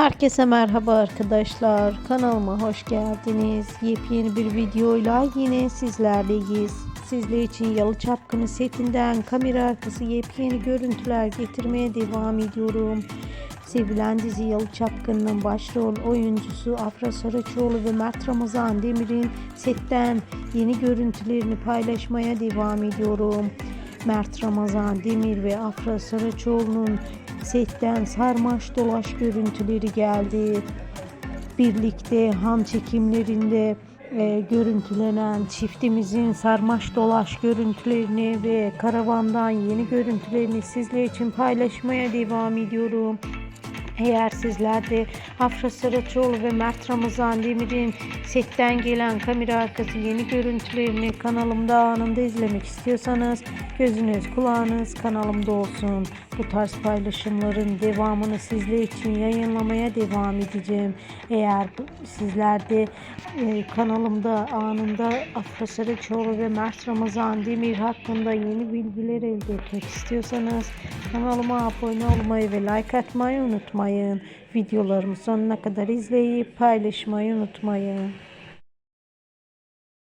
Herkese merhaba arkadaşlar. Kanalıma hoş geldiniz. Yepyeni bir videoyla yine sizlerleyiz. Sizler için Yalı Çapkını setinden kamera arkası yepyeni görüntüler getirmeye devam ediyorum. Sevilen dizi Yalı Çapkını'nın başrol oyuncusu Afra Saraçoğlu ve Mert Ramazan Demir'in setten yeni görüntülerini paylaşmaya devam ediyorum. Mert Ramazan Demir ve Afra Saraçoğlu'nun setten sarmaş dolaş görüntüleri geldi. Birlikte han çekimlerinde e, görüntülenen çiftimizin sarmaş dolaş görüntülerini ve karavandan yeni görüntülerini sizler için paylaşmaya devam ediyorum. Eğer sizler de Afra Saraçoğlu ve Mert Ramazan Demir'in setten gelen kamera arkası yeni görüntülerini kanalımda anında izlemek istiyorsanız gözünüz kulağınız kanalımda olsun. Bu tarz paylaşımların devamını sizler için yayınlamaya devam edeceğim. Eğer sizler de e, kanalımda anında Afra Saraçoğlu ve Mert Ramazan Demir hakkında yeni bilgiler elde etmek istiyorsanız kanalıma abone olmayı ve like atmayı unutmayın. Videolarımı sonuna kadar izleyip paylaşmayı unutmayın.